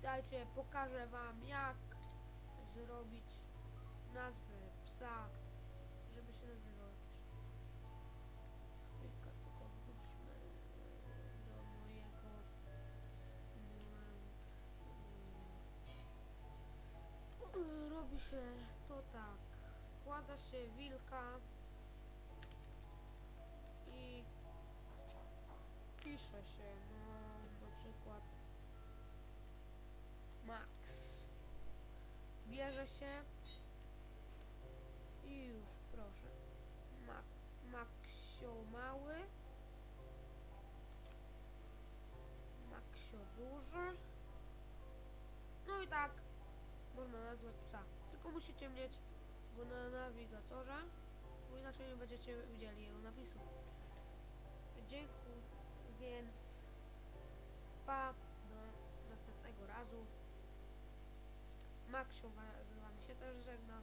Witajcie, pokażę wam jak zrobić nazwę psa, żeby się nazywał. Chwilkę, tylko wróćmy do mojego robi się to tak. Wkłada się wilka i pisze się, no Bierze się i już, proszę. Ma Maxio mały. Maxio duży. No i tak można nazwać psa. Tylko musicie mieć go na nawigatorze, bo inaczej nie będziecie widzieli jego napisu. Dziękuję, więc pa się, uważamy się też żegna.